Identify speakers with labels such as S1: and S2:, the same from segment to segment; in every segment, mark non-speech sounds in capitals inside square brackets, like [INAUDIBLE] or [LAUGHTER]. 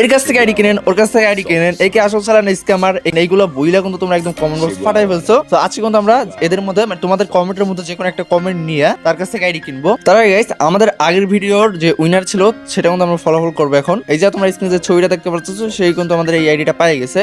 S1: এর কাছ থেকে আইডি কিনেন, ওর কাছ থেকে আইডি কিনেন, একে আসল ছাড়া স্ক্যামার এইগুলো বইলা কিন্তু তোমরা একদম কমেন্ট বক্স ফাটাই ফেলছো। তো আজকে কিন্তু আমরা এদের মধ্যে মানে তোমাদের কমেন্টের মধ্যে যে কোনো একটা কমেন্ট নিয়ে তার কাছ থেকে আইডি কিনবো। তার গাইস আমাদের আগের ভিডিওর যে উইনার ছিল, সেটা কিন্তু আমরা ফলাফল করব এখন। এই যে তোমরা স্ক্রিনে যে ছবিটা দেখতে পাচ্ছ, সেই কিন্তু আমাদের এই আইডিটা পাই গেছে.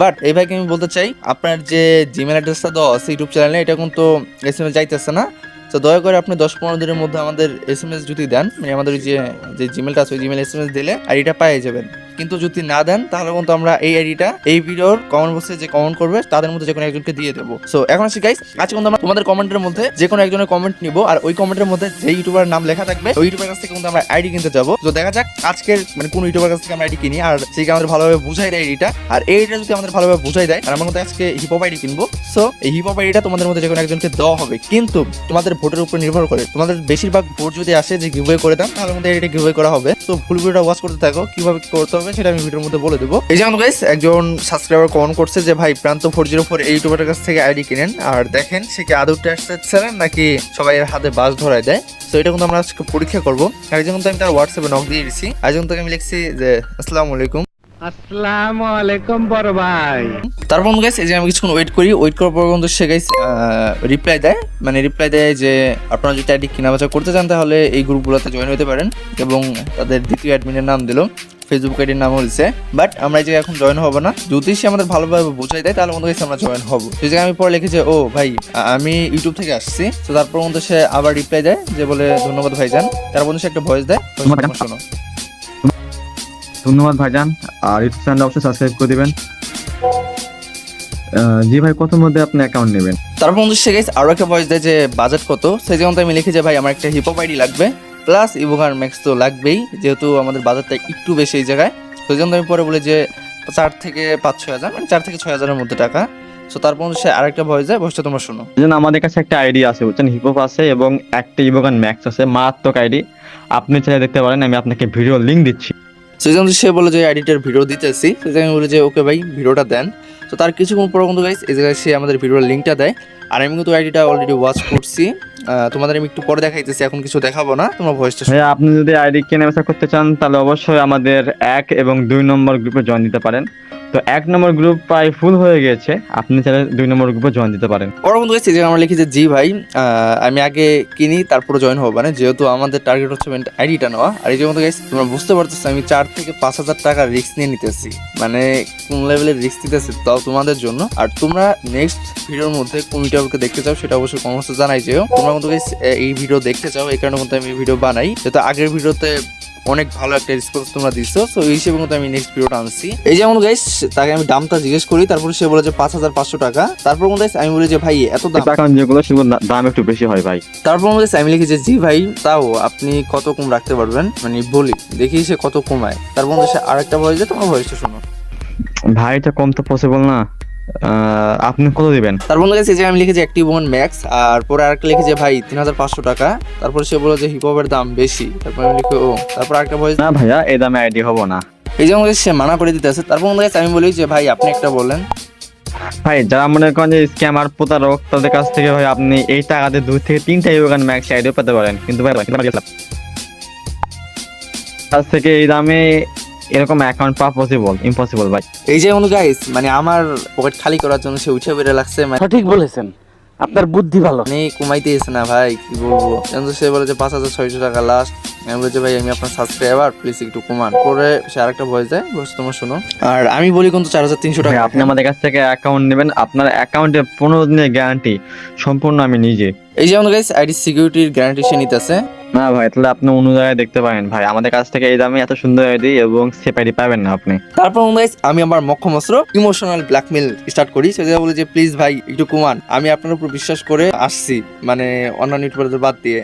S1: বাট এই ভাইকে আমি বলতে চাই, আপনার যে জিমেল অ্যাড্রেসটা দেওয়া আছে ইউটিউব চ্যানেলে এটা কিন্তু এস এম এস যাইতেছে না। তো দয়া করে আপনি দশ পনেরো দিনের মধ্যে আমাদের এস এম এস যদি দেন মানে আমাদের যে যে জিমেলটা আছে, ওই জিমেল এস এম এস দিলে আর এটা পাইয়ে যাবেন। কিন্তু যদি না দেন, তাহলে কিন্তু আমরা এই আইডিটা এই ভিডিওর কমেন্ট বক্সে যে কমেন্ট করবে, তাদের মধ্যে যে কোনো একজনকে দিয়ে দেবো। সো এখন আসি গাইস আজকে কিন্তু আমরা তোমাদের কমেন্টের মধ্যে যে কোনো একজনের কমেন্ট নিব, আর ওই কমেন্টের মধ্যে যে ইউটিউবার নাম লেখা থাকবে, ওই ইউটিউবার কাছ থেকে কিন্তু আমরা আইডি কিনতে যাব। তো দেখা যাক আজকের মানে কোন ইউটিউবার কাছ থেকে আমরা আইডি কিনি, আর সেই আমাদের ভালোভাবে বুঝাই দেয় আইডিটা। আর এই আইডিটা যদি আমাদের ভালোভাবে বুঝাই দেয় আর আমরা কিন্তু আজকে হিপহপ আইডি কিনবো। সো এই হিপহপ আইডিটা তোমাদের মধ্যে যে কোনো একজনকে দেওয়া হবে। কিন্তু তোমাদের ভোটের উপর নির্ভর করে, তোমাদের বেশিরভাগ ভোট যদি আসে যে গিভওয়ে করে দেন, তাহলে মধ্যে এটা গিভওয়ে করা হবে। তো ফুল ভিডিওটা ওয়াচ করতে থাকো, কীভাবে করতে হবে সেটা আমি ভিডিওর মধ্যে বলে দেবো। এই যেমন গাইস একজন সাবস্ক্রাইবার কমেন্ট করছে যে ভাই প্রান্ত ফোর জিরো ফোর এই ইউটিউবের কাছ থেকে আইডি কিনেন। আর দেখেন সে কি আদৌ টেস্ট ছিলেন নাকি সবাই এর হাতে বাস ধরায় দেয়? তো এটা কিন্তু আমরা আজকে পরীক্ষা করব। আর এই জন্য আমি তার হোয়াটসঅ্যাপে নক দিয়ে দিচ্ছি আর যখন থেকে আমি লিখছি যে আসসালামু আলাইকুম।
S2: আসসালামু আলাইকুম বড় ভাই।
S1: তারপর গাইস এই যে আমি কিছুক্ষণ ওয়েট করি। ওয়েট করার পর কিন্তু সে গাইস রিপ্লাই দেয়। মানে রিপ্লাই দেয় যে আপনারা যদি আইডি কেনা বেচা করতে চান তাহলে এই গ্রুপগুলোতে জয়েন হতে পারেন। এবং তাদের দ্বিতীয় অ্যাডমিনের নাম দিল। ফেসবুক আইডির নাম হয়েছে বাট আমরা এই জায়গায় এখন জয়েন হব না। যদি সে আমাদের ভালোভাবে বোঝাই দেয় তাহলে মনে আমরা জয়েন হব। সেই জায়গায় আমি পরে লিখেছি ও ভাই আমি ইউটিউব থেকে আসছি। তো তারপর মধ্যে সে আবার রিপ্লাই দেয় যে বলে ধন্যবাদ ভাইজান। তারপর সে একটা ভয়েস দেয়। শোনো।
S3: ধন্যবাদ ভাইজান। আর ইউটিউব চ্যানেল অবশ্যই সাবস্ক্রাইব করে দিবেন। জি ভাই কত মধ্যে আপনি অ্যাকাউন্ট নেবেন?
S1: তারপর বন্ধু সে গেছে আরও একটা ভয়েস দেয় যে বাজেট কত? সেই জন্য আমি লিখি যে ভাই আমার একটা হিপহপ আইডি লাগবে। প্লাস ইভোগার ম্যাক্স তো লাগবেই, যেহেতু আমাদের বাজারটা একটু বেশি এই জায়গায়। সেই জন্য আমি পরে বলি যে, চার থেকে পাঁচ, ছয় হাজার মানে চার থেকে ছয় হাজারের মধ্যে টাকা। সো তারপর সে আরেকটা ভয় যায় ভয়েসটা তোমার শোনো।
S3: জন্য আমাদের কাছে একটা আইডি আছে, বুঝছেন? হিপহপ আছে এবং একটা ইভোগান ম্যাক্স আছে, মারাত্মক আইডি। আপনি চাইলে দেখতে পারেন, আমি আপনাকে ভিডিও লিঙ্ক দিচ্ছি।
S1: সেই জন্য সে বলে যে আইডিটার ভিডিও দিতেছি। সেই আমি বলি যে ওকে ভাই ভিডিওটা দেন। তো তার কিছুক্ষণ পর বন্ধু গাইস এই জায়গায় সে আমাদের ভিডিওর লিঙ্কটা দেয়। আর আমি কিন্তু আইডিটা অলরেডি ওয়াচ করছি। তোমাদের আমি একটু পরে দেখাইতেছি, এখন কিছু দেখাবো না, তোমরা ভয়েসটা
S3: ভাই আপনি যদি আইডি কেনা বেচা করতে চান, তাহলে অবশ্যই আমাদের এক এবং দুই নম্বর গ্রুপে জয়েন দিতে পারেন। তো এক নম্বর গ্রুপ প্রায় ফুল হয়ে গেছে। আপনি চাইলে দুই নম্বর গ্রুপে জয়েন দিতে পারেন।
S1: ওরকম গাইস যে আমরা লিখি যে জি ভাই আমি আগে কিনি, তারপরে জয়েন হব। মানে যেহেতু আমাদের টার্গেট হচ্ছে আইডিটা নেওয়া। আর এই যে গাইস তোমরা বুঝতে পারতেছো, আমি চার থেকে পাঁচ হাজার টাকা রিস্ক নিয়ে নিতেছি। মানে কোন লেভেলের রিস্ক নিতেছি তাও তোমাদের জন্য। আর তোমরা নেক্সট ভিডিওর মধ্যে কোন ভিডিওকে দেখতে চাও, সেটা অবশ্যই কমেন্টসে জানাই যেও। তোমরা কিন্তু এই ভিডিও দেখতে চাও, এই কারণে কিন্তু আমি ভিডিও বানাই। যেহেতু আগের ভিডিওতে অনেক ভালো একটা রেসপন্স তোমরা দিচ্ছো তো এই হিসেবে কিন্তু আমি নেক্সট ভিডিওটা আনছি। এই যেমন গাইস তাকে আমি দামটা জিজ্ঞেস করি তারপরে সে বলে যে পাঁচ হাজার পাঁচশো টাকা। তারপর মধ্যে আমি বলি যে ভাই এত দাম।
S3: যেগুলো সেগুলো দাম একটু বেশি হয় ভাই।
S1: তারপর মধ্যে আমি লিখি যে জি ভাই তাও আপনি কত কম রাখতে পারবেন? মানে বলি দেখি সে কত কমায়। তারপর মধ্যে সে আরেকটা ভয়েস যে তোমার ভয়েসটা শোনো।
S3: ভাই এটা কম তো পসিবল না। আপনি কত দিবেন?
S1: তার বন্ধু কাছে যে আমি লিখেছি অ্যাক্টিভ ওয়ান ম্যাক্স আর পরে আরেকটা লিখেছি ভাই তিন হাজার পাঁচশো টাকা। তারপর সে বলে যে হিপহপের দাম বেশি। তারপর আমি লিখি ও তারপর আরেকটা ভয়েস
S3: না ভাইয়া এই দামে আইডি হব না।
S1: এই যে আমাকে সে মানা করে দিতে আছে তারপর বন্ধু কাছে আমি বলি যে ভাই আপনি একটা বললেন
S3: ভাই যারা মনে করেন যে স্ক্যামার প্রতারক তাদের কাছ থেকে ভাই আপনি এই টাকাতে দুই থেকে তিনটা ইউগান ম্যাক্স আইডিও পেতে পারেন। কিন্তু ভাই কিন্তু ভাই, কাছ থেকে এই দামে এরকম অ্যাকাউন্ট পাওয়া পসিবল ইম্পসিবল ভাই।
S1: এই যে অনু গাইস মানে আমার পকেট খালি করার জন্য সে উঠে বেড়ে লাগছে মানে
S2: সঠিক বলেছেন। আপনার বুদ্ধি ভালো।
S1: মানে কমাইতে এসে না ভাই কি বলব? কিন্তু সে বলে যে পাঁচ হাজার ছয়শো টাকা লাস্ট আমি বলছি ভাই আমি আপনার সাবস্ক্রাইবার প্লিজ একটু কমান। পরে সে আরেকটা ভয়েস দেয় ভয়েস তোমার শোনো। আর আমি বলি কিন্তু চার হাজার তিনশো টাকা।
S3: আপনি আমাদের কাছ থেকে অ্যাকাউন্ট নেবেন আপনার অ্যাকাউন্টে পনেরো দিনের গ্যারান্টি সম্পূর্ণ আমি নিজে।
S1: এই যে আমাদের গাইস আইডি সিকিউরিটির গ্যারান্টি সে নিতেছে।
S3: না ভাই তাহলে আপনি অন্য জায়গায় দেখতে পারেন ভাই। আমাদের কাছ থেকে এই দামে এত সুন্দর আইডি এবং সেপ আইডি পাবেন না আপনি।
S1: তারপর গাইস আমি আমার মক্ষম অস্ত্র ইমোশনাল ব্ল্যাকমেল স্টার্ট করি। সে বলি যে প্লিজ ভাই একটু কমান। আমি আপনার উপর বিশ্বাস করে আসছি মানে অন্যান্য ইউটিউবারদের বাদ দিয়ে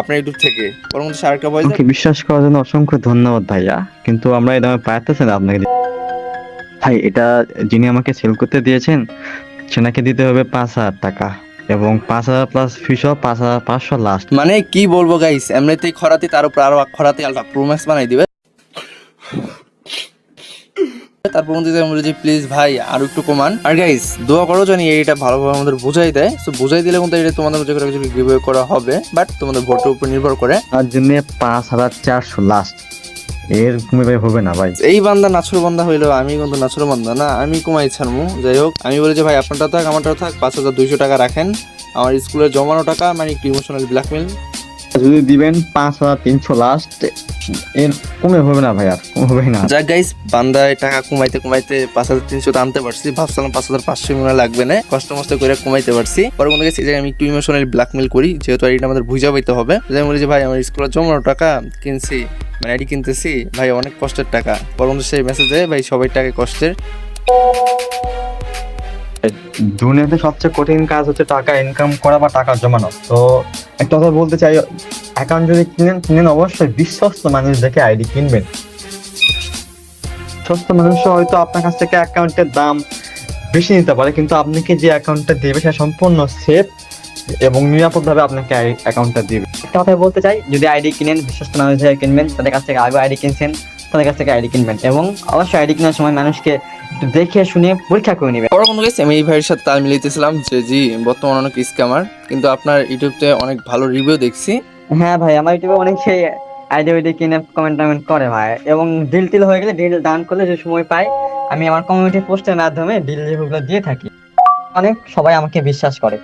S1: আপনার ইউটিউব থেকে। ওর মধ্যে সে আরেকটা ভয়েস
S3: আমাকে বিশ্বাস করার জন্য অসংখ্য ধন্যবাদ ভাইয়া। কিন্তু আমরা এই দামে পাইতেছি না আপনাকে। ভাই এটা যিনি আমাকে সেল করতে দিয়েছেন সেনাকে দিতে হবে পাঁচ হাজার টাকা। এবং পাঁচ হাজার প্লাস ফিসও পাঁচ হাজার পাঁচশো লাস্ট
S1: মানে কি বলব গাইস এমনিতেই খরাতে তার উপর আরও খরাতে আলটা প্রো ম্যাক্স বানাই দিবে। তারপর মধ্যে আমি বলি যে প্লিজ ভাই আর একটু কমান আর গাইস দোয়া করো জানি এটা ভালোভাবে আমাদের বুঝাই দেয়। তো বুঝাই দিলে কিন্তু এটা তোমাদের কিছু গিভ করা হবে বাট তোমাদের ভোটের উপর নির্ভর করে।
S3: তার জন্য পাঁচ হাজার চারশো লাস্ট এর কমে ভাই হবে না ভাই।
S1: এই বান্দা নাছর বান্দা হইল আমি কিন্তু নাছর বান্দা না আমি কমাই ছাড়মু যাই হোক আমি বলি যে ভাই আপনারটা থাক আমারটাও থাক পাঁচ হাজার দুইশো টাকা রাখেন। আমার স্কুলের জমানো টাকা মানে একটু ইমোশনাল ব্ল্যাকমেল
S3: যদি দিবেন পাঁচ হাজার তিনশো লাস্ট এর কমে হবে না ভাই আর হবে না।
S1: যাক গাইস বান্দায় টাকা কমাইতে কমাইতে পাঁচ হাজার তিনশো আনতে পারছি। ভাবছিলাম পাঁচ হাজার পাঁচশো মনে লাগবে না কষ্ট মষ্ট করে কমাইতে পারছি। পরে মনে গেছে আমি একটু ইমোশনাল ব্ল্যাকমেল করি যেহেতু এটা আমাদের বুঝা পাইতে হবে। আমি বলি যে ভাই আমার স্কুলের জমানো টাকা কিনছি মানে আইডি কিনতেছি, ভাই অনেক কষ্টের টাকা। পরবর্তী সেই মেসেজে ভাই সবাই টাকা কষ্টের।
S3: দুনিয়াতে সবচেয়ে কঠিন কাজ হচ্ছে টাকা ইনকাম করা বা টাকা জমানো। তো একটা কথা বলতে চাই অ্যাকাউন্ট যদি কিনেন কিনেন অবশ্যই বিশ্বস্ত মানুষ দেখে আইডি কিনবেন। বিশ্বস্ত মানুষ হয়তো আপনার কাছ থেকে অ্যাকাউন্টের দাম বেশি নিতে পারে, কিন্তু আপনাকে যে অ্যাকাউন্টটা দেবে সেটা সম্পূর্ণ সেফ এবং নিরাপদভাবে আপনাকে অ্যাকাউন্টটা দিবে। একটা কথা বলতে চাই যদি আইডি কিনেন বিশ্বস্ত মানুষ থেকে কিনবেন তাদের কাছ থেকে আগে আইডি কিনছেন তাদের কাছ থেকে আইডি কিনবেন এবং অবশ্যই আইডি কেনার সময় মানুষকে দেখে শুনে পরীক্ষা করে নেবেন।
S1: পরে বন্ধু গেছে আমি এই ভাইয়ের সাথে তাল মিলাইতেছিলাম যে জি বর্তমান অনেক স্ক্যামার কিন্তু আপনার ইউটিউবতে অনেক ভালো রিভিউ দেখছি।
S4: হ্যাঁ ভাই আমার ইউটিউবে অনেক সেই আইডি ওইডি কিনে কমেন্ট টমেন্ট করে ভাই এবং ডিল টিল হয়ে গেলে ডিল ডান করলে যে সময় পাই আমি আমার কমিউনিটি পোস্টের মাধ্যমে ডিল রিভিউগুলো দিয়ে থাকি। অনেক সবাই আমাকে বিশ্বাস করে।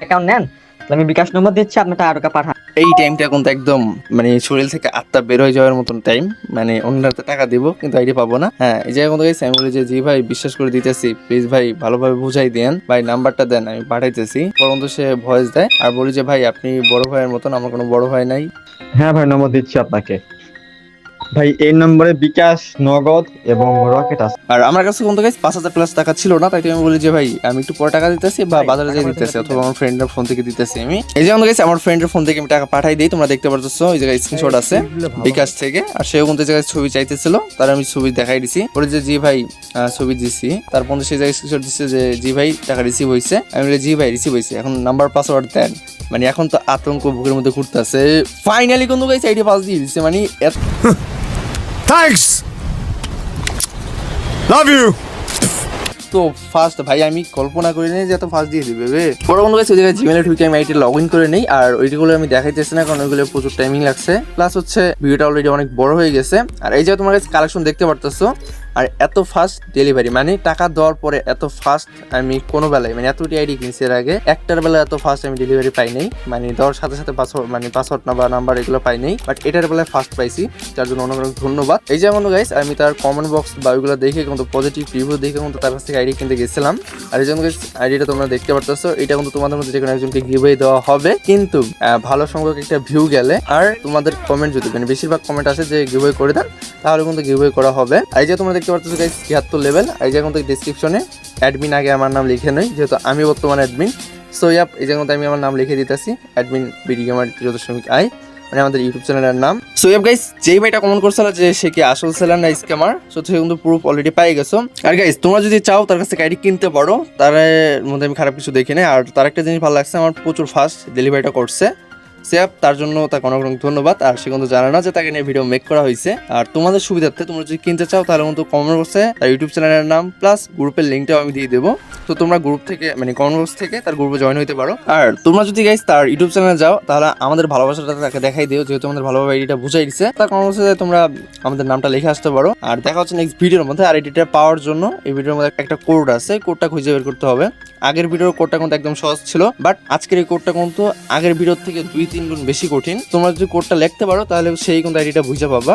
S4: অ্যাকাউন্ট নেন তাহলে আমি বিকাশ নম্বর দিচ্ছি আপনার টাকা টাকা পাঠান।
S1: এই টাইমটা কিন্তু একদম মানে শরীর থেকে আত্মা বের হয়ে যাওয়ার মতন টাইম মানে অন্য হাতে টাকা দিব কিন্তু আইডি পাবো না। হ্যাঁ এই জায়গায় কিন্তু গেছি আমি বলি যে জি ভাই বিশ্বাস করে দিতেছি। প্লিজ ভাই ভালোভাবে বুঝাই দেন। ভাই নাম্বারটা দেন আমি পাঠাইতেছি। পরন্ত সে ভয়েস দেয়। আর বলি যে ভাই আপনি বড় ভাইয়ের মতন আমার কোনো বড় ভাই নাই।
S3: হ্যাঁ ভাই নম্বর দিচ্ছি আপনাকে। ভাই এই নম্বরে বিকাশ নগদ এবং রকেট আছে।
S1: আর আমার কাছে কিন্তু গাইস পাঁচ হাজার প্লাস টাকা ছিল না তাই আমি বলি যে ভাই আমি একটু পরে টাকা দিতেছি বা বাজারে যেয়ে দিতেছি অথবা আমার ফ্রেন্ডের ফোন থেকে দিতেছি আমি। এই যে গেছে আমার ফ্রেন্ডের ফোন থেকে আমি টাকা পাঠাই দিই তোমরা দেখতে পারতেছো ওই জায়গায় স্ক্রিনশট আছে বিকাশ থেকে। আর সেও কিন্তু জায়গায় ছবি চাইতেছিল তার আমি ছবি দেখাই দিছি। বলে যে জি ভাই ছবি দিছি তার তারপর সেই জায়গায় স্ক্রিনশট দিচ্ছে যে জি ভাই টাকা রিসিভ হয়েছে আমি বলি জি ভাই রিসিভ হয়েছে এখন নাম্বার পাসওয়ার্ড দেন। মানে এখন তো আতঙ্ক বুকের মধ্যে ঘুরতেছে। ফাইনালি কিন্তু গাইছে আইডি পাস দিয়ে দিচ্ছে মানে [LAUGHS]
S5: Thanks. Love you.
S1: তো ফার্স্ট ভাই, আমি কল্পনা করি নাই যে এত ফার্স্ট দিয়ে দিবে, বে পরে কোনো কাছে জায়গায় জিমেলে ঢুকে আমি আইটি লগ ইন করে নেই, আর ওইগুলো আমি দেখাইতেছি না, কারণ ওইগুলো প্রচুর টাইমিং লাগছে প্লাস হচ্ছে ভিডিওটা অলরেডি অনেক বড় হয়ে গেছে আর এই যে তোমার কাছে কালেকশন দেখতে পারতেছো আর এত ফাস্ট ডেলিভারি মানে টাকা দেওয়ার পরে এত ফাস্ট আমি কোনো বেলায় মানে এতটি আইডি কিনছি এর আগে, একটার বেলা এত ফাস্ট আমি ডেলিভারি পাই নাই। মানে দেওয়ার সাথে সাথে পাসওয়ার্ড মানে পাসওয়ার্ড নাম্বার নাম্বার এগুলো পাই নাই। বাট এটার বেলায় ফাস্ট পাইছি, যার জন্য অনেক অনেক ধন্যবাদ। এই যেমন গাইস আমি তার কমেন্ট বক্স বা ওইগুলো দেখে কিন্তু পজিটিভ রিভিউ দেখে কিন্তু তার কাছ থেকে আইডি কিনতে গেছিলাম। আর এই জন্য গাইস আইডিটা তোমরা দেখতে পারতেছো, এটা কিন্তু তোমাদের মধ্যে যে কোনো একজনকে গিভওয়ে দেওয়া হবে। কিন্তু ভালো সংখ্যক একটা ভিউ গেলে, আর তোমাদের কমেন্ট যদি মানে বেশিরভাগ কমেন্ট আছে যে গিভওয়ে করে দেন, তাহলে কিন্তু গিভওয়ে করা হবে। আর এই যে তোমরা দেখতে পাচ্ছ গাইস ছিয়াত্তর লেভেল এই যে কিন্তু ডিসক্রিপশনে অ্যাডমিন আগে আমার নাম লিখে নই, যেহেতু আমি বর্তমানে অ্যাডমিন সো ইয়াপ এই কিন্তু আমি আমার নাম লিখে দিতেছি অ্যাডমিন বিডি গেমার যত শ্রমিক আই মানে আমাদের ইউটিউব চ্যানেলের নাম। সো ইয়াপ গাইস যেই ভাইটা কমেন্ট করছিল যে সে কি আসল সেলার না স্ক্যামার সো সে কিন্তু প্রুফ অলরেডি পাই গেছো। আর গাইস তোমরা যদি চাও তার কাছ থেকে আইডি কিনতে পারো, তার মধ্যে আমি খারাপ কিছু দেখি না আর তার একটা জিনিস ভালো লাগছে, আমার প্রচুর ফাস্ট ডেলিভারিটা করছে। সেপ তার জন্য তাকে অনেক অনেক ধন্যবাদ। আর সে কিন্তু জানে না যে তাকে নিয়ে ভিডিও মেক করা হয়েছে। আর তোমাদের সুবিধার্থে তোমরা যদি কিনতে চাও, তাহলে কিন্তু কমেন্ট বক্সে তার ইউটিউব চ্যানেলের নাম প্লাস গ্রুপের লিঙ্কটাও আমি দিয়ে দেবো। তো তোমরা গ্রুপ থেকে মানে কমেন্ট বক্স থেকে তার গ্রুপে জয়েন হতে পারো। আর তোমরা যদি গাইস তার ইউটিউব চ্যানেলে যাও, তাহলে আমাদের ভালোবাসাটা তাকে দেখাই দিও, যেহেতু আমাদের ভালোভাবে এডিটা বুঝাই দিচ্ছে তার কমেন্ট বক্সে তোমরা আমাদের নামটা লিখে আসতে পারো। আর দেখা হচ্ছে নেক্সট ভিডিওর মধ্যে আর এডিটা পাওয়ার জন্য। এই ভিডিওর মধ্যে একটা কোড আছে কোডটা খুঁজে বের করতে হবে। আগের ভিডিওর কোডটা কিন্তু একদম সহজ ছিল বাট আজকের এই কোডটা কিন্তু আগের ভিডিওর থেকে দুই তিন গুণ বেশি কঠিন। তোমরা যদি কোডটা লিখতে পারো, তাহলে সেই কিন্তু আইডিটা বুঝে পাবা।